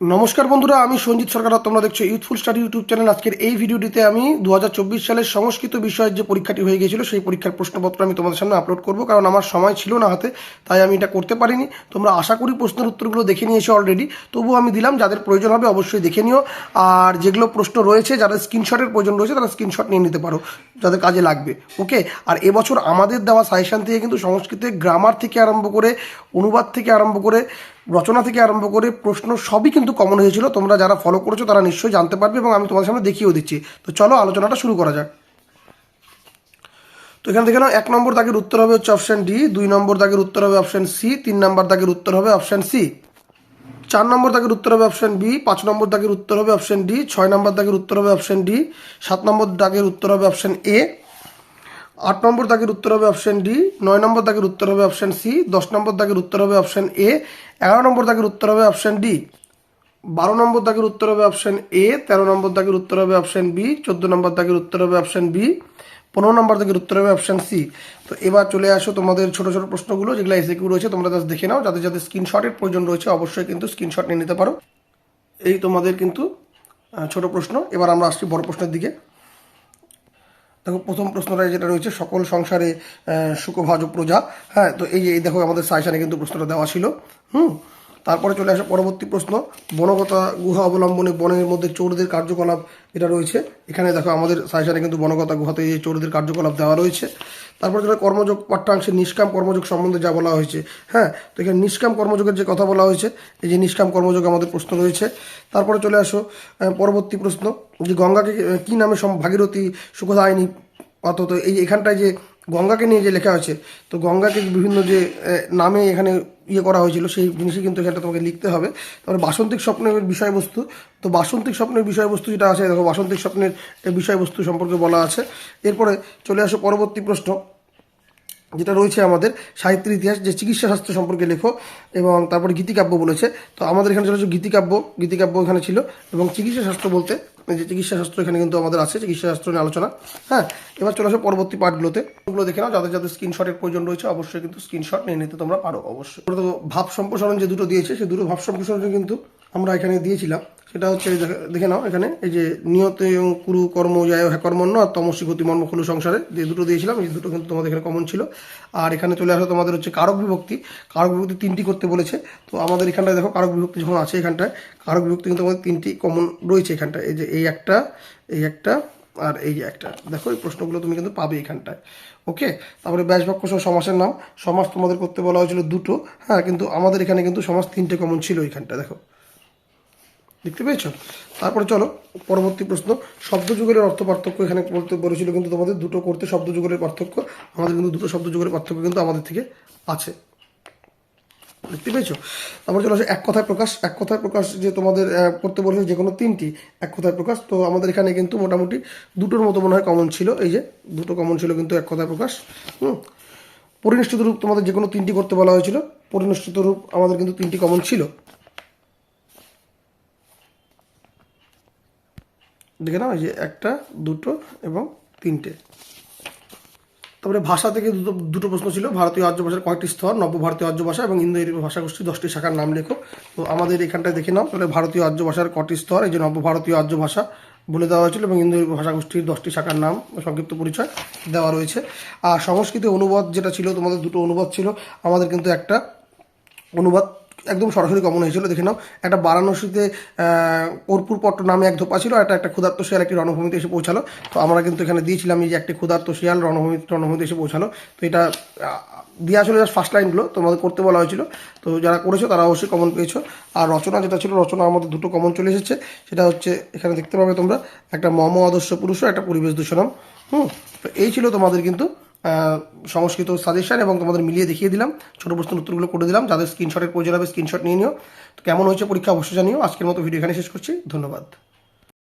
নমস্কার বন্ধুরা, আমি সঞ্জিত সরকার তোমরা দেখছ ইউথফুল স্টাডি ইউটিউব চ্যানেল আজকের এই ভিডিওটিতে আমি দু হাজার চব্বিশ সালের সংস্কৃত বিষয়ের যে পরীক্ষাটি হয়ে গিয়েছিল, সেই পরীক্ষার প্রশ্নপত্র আমি তোমাদের সামনে আপলোড করব, কারণ আমার সময় ছিল না হাতে, তাই আমি এটা করতে পারিনি। তোমরা আশা করি প্রশ্নের উত্তরগুলো দেখে নিয়েছো অলরেডি তবুও আমি দিলাম, যাদের প্রয়োজন হবে অবশ্যই দেখে নিও। আর যেগুলো প্রশ্ন রয়েছে, যাদের স্ক্রিনশটের প্রয়োজন রয়েছে, তারা স্ক্রিনশট নিয়ে নিতে পারো। যাদের কাজে লাগবে ওকে আর এবছর আমাদের দেওয়া সাজেশান থেকে কিন্তু সংস্কৃতে গ্রামার থেকে আরম্ভ করে, অনুবাদ থেকে আরম্ভ করে, রচনা থেকে আরম্ভ করে প্রশ্ন সবই কিন্তু কমন হয়েছিল। তোমরা যারা ফলো করেছ তারা নিশ্চয়ই জানতে পারবে এবং আমি তোমাদের সামনে দেখিয়েও দিচ্ছি। তো চলো আলোচনাটা শুরু করা যাক। তো এখানে দেখে নাও, এক নম্বর দাগের উত্তর হবে হচ্ছে অপশান ডি দুই নম্বর দাগের উত্তর হবে অপশান সি তিন নম্বর দাগের উত্তর হবে অপশান সি চার নম্বর দাগের উত্তর হবে অপশান বি পাঁচ নম্বর দাগের উত্তর হবে অপশান ডি ছয় নম্বর দাগের উত্তর হবে অপশান ডি সাত নম্বর দাগের উত্তর হবে অপশান এ আট নম্বর দাগের উত্তর হবে অপশান ডি নয় নম্বর দাগের উত্তর হবে অপশান সি দশ নম্বর দাগের উত্তর হবে অপশান এ এগারো নম্বর দাগের উত্তর হবে অপশান ডি বারো নম্বর দাগের উত্তর হবে অপশান এ তেরো নম্বর দাগের উত্তর হবে অপশান বি চোদ্দ নম্বর দাগের উত্তর হবে অপশান বি পনেরো নম্বর থেকে উত্তর হবে অপশান সি তো এবার চলে আসো তোমাদের ছোট ছোট প্রশ্নগুলো, যেগুলো এসে কিউ রয়েছে, তোমরা জাস্ট দেখে নাও। যাদের যাদের স্ক্রিনশটের প্রয়োজন রয়েছে, অবশ্যই কিন্তু স্ক্রিনশট নিয়ে নিতে পারো। এই তোমাদের কিন্তু ছোট প্রশ্ন। এবার আমরা আসছি বড় প্রশ্নের দিকে। দেখো, প্রথম প্রশ্নটা যেটা রয়েছে, সকল সংসারে সুখভাজ প্রজা। হ্যাঁ তো এই যে দেখো আমাদের সাইসানে কিন্তু প্রশ্নটা দেওয়া ছিল। হুম? তারপরে চলে আসে পরবর্তী প্রশ্ন, বনগতা গুহা অবলম্বনে বনের মধ্যে চোরদের কার্যকলাপ এটা রয়েছে, এখানে দেখো আমাদের সাইসানে কিন্তু বনগতা গুহাতে এই চোরদের কার্যকলাপ দেওয়া রয়েছে। তারপরে চলে কর্মযোগ পাঠ্যাংশে নিষ্কাম কর্মযোগ সম্বন্ধে যা বলা হয়েছে হ্যাঁ তো এখানে নিষ্কাম কর্মযোগের যে কথা বলা হয়েছে, এই যে নিষ্কাম কর্মযোগ আমাদের প্রশ্ন রয়েছে। তারপরে চলে আসো পরবর্তী প্রশ্ন, যে গঙ্গাকে কী নামে সম, ভাগীরথী সুখদায়নী অথত এই এখানটায় যে গঙ্গাকে নিয়ে যে লেখা হয়েছে তো গঙ্গাকে বিভিন্ন যে নামে এখানে ইয়ে করা হয়েছিল, সেই জিনিসই কিন্তু সেটা তোমাকে লিখতে হবে। তারপরে বাসন্তিক স্বপ্নের বিষয়বস্তু, তো বাসন্তিক স্বপ্নের বিষয়বস্তু যেটা আছে, দেখো, বাসন্তিক স্বপ্নের বিষয়বস্তু সম্পর্কে বলা আছে। এরপরে চলে আসো পরবর্তী প্রশ্ন যেটা রয়েছে আমাদের সাহিত্যের ইতিহাস, যে চিকিৎসা শাস্ত্র সম্পর্কে লেখো এবং তারপরে গীতিকাব্য বলেছে। তো আমাদের এখানে চলেছে গীতিকাব্য। গীতিকাব্য এখানে ছিল এবং চিকিৎসা শাস্ত্র বলতে যে চিকিৎসা শাস্ত্র এখানে কিন্তু আমাদের আছে, চিকিৎসা শাস্ত্র নিয়ে আলোচনা। হ্যাঁ এবার চলে আসো পরবর্তী পার্টগুলোতে ওগুলো দেখে নাও, যাদের যাদের স্ক্রিনশটের প্রয়োজন রয়েছে, অবশ্যই কিন্তু স্ক্রিনশট নিয়ে নিতে তোমরা পারো, অবশ্যই। ভাব সম্প্রসারণ যে দুটো দিয়েছে সেই দুটো ভাব সম্প্রসারণ কিন্তু এখানে দিয়েছিলাম। সেটা হচ্ছে দেখে- নাও এখানে, এই যে নিয়ত এবং কুরু কর্ম যায় হ্যাঁ কর্মণ্য আর তমসী গতি মর্ম খুলু সংসারে, যে দুটো দিয়েছিলাম, এই দুটো কিন্তু তোমাদের এখানে কমন ছিল। আর এখানে চলে আসো তোমাদের হচ্ছে কারক বিভক্তি। কারক বিভক্তি তিনটি করতে বলেছে। তো আমাদের এখানটায় দেখো কারক বিভক্তি যখন আছে এখানটায়, কারক বিভক্তি কিন্তু আমাদের তিনটি কমন রয়েছে এখানটায়। এই যে এই একটা এই একটা আর এই যে একটা। দেখো, এই প্রশ্নগুলো তুমি কিন্তু পাবে এখানটায়। ওকে? তারপরে ব্যাসবাক্য সহ সমাসের নাম। সমাস তোমাদের করতে বলা হয়েছিল দুটো। হ্যাঁ কিন্তু আমাদের এখানে কিন্তু সমাস তিনটে কমন ছিল এখানটা দেখো। দেখতে পেয়েছ? তারপরে চলো, পরবর্তী প্রশ্ন। শব্দ যুগলের অর্থ পার্থক্য এখানে বলতে বলেছিল কিন্তু তোমাদের দুটো করতে শব্দ যুগলের পার্থক্য, আমাদের কিন্তু দুটো শব্দ যুগলের পার্থক্য কিন্তু আমাদের থেকে আছে। দেখতে পেয়েছ? তারপর চলে এক কথায় প্রকাশ। এক কথায় প্রকাশ যে তোমাদের করতে বলেছে যে কোনো তিনটি, এক কথায় প্রকাশ। তো আমাদের এখানে কিন্তু মোটামুটি দুটোর মতো মনে হয় কমন ছিল। এই যে, দুটো কমন ছিল কিন্তু এক কথায় প্রকাশ। হুম। পরিনিষ্ঠিত রূপ তোমাদের যে কোনো তিনটি করতে বলা হয়েছিল। পরিনিষ্ঠিত রূপ আমাদের কিন্তু তিনটি কমন ছিল। দেখে নাও এই যে একটা, দুটো এবং তিনটে। তারপরে ভাষা থেকে দুটো দুটো প্রশ্ন ছিল, ভারতীয় আর্য ভাষার কয়টি স্তর নব্য ভারতীয় আর্য ভাষা এবং ইন্দো ইউরোপীয় ভাষাগোষ্ঠী দশটি শাখার নাম লেখো। তো আমাদের এখানটায় দেখে নাও, তাহলে ভারতীয় আর্য ভাষার কটি স্তর, এই যে নব্য ভারতীয় আর্য ভাষা বলে দেওয়া হয়েছিল এবং ইন্দো ইউরোপীয় ভাষাগোষ্ঠীর দশটি শাখার নাম সংক্ষিপ্ত পরিচয় দেওয়া রয়েছে। আর সংস্কৃত অনুবাদ যেটা ছিল, তোমাদের দুটো অনুবাদ ছিল। আমাদের কিন্তু একটা অনুবাদ একদম সরাসরি কমন হয়েছিল, দেখে নাও। একটা বারাণসীতে কর্পূর পট্ট নামে এক ধোপা ছিল একটা একটা ক্ষুধার্ত শিয়াল একটি রণভূমিতে এসে পৌঁছালো। তো আমরা কিন্তু এখানে দিয়েছিলাম এই যে একটি ক্ষুধার্ত শিয়াল রণভূমি রণভূমিতে এসে পৌঁছালো। তো এটা দেওয়া ছিল জাস্ট ফার্স্ট লাইনগুলো তোমাদের করতে বলা হয়েছিল। তো যারা করেছ, তারা অবশ্যই কমন পেয়েছ। আর রচনা যেটা ছিল রচনা আমাদের দুটো কমন চলে এসেছে। সেটা হচ্ছে, এখানে দেখতে পাবে তোমরা, একটা মম আদর্শ পুরুষ একটা পরিবেশ দূষণম। হুম, তো এই ছিল তোমাদের কিন্তু সংস্কৃত সাজেশন এবং তোমাদের মিলিয়ে দেখিয়ে দিলাম। ছোট প্রশ্নের উত্তরগুলো করে দিলাম। যাদের স্ক্রিনশটের প্রয়োজন হবে স্ক্রিনশট নিয়ে নিও। তো কেমন হয়েছে পরীক্ষা অবশ্যই জানিও। আজকের মতো ভিডিও এখানে শেষ করছি। ধন্যবাদ।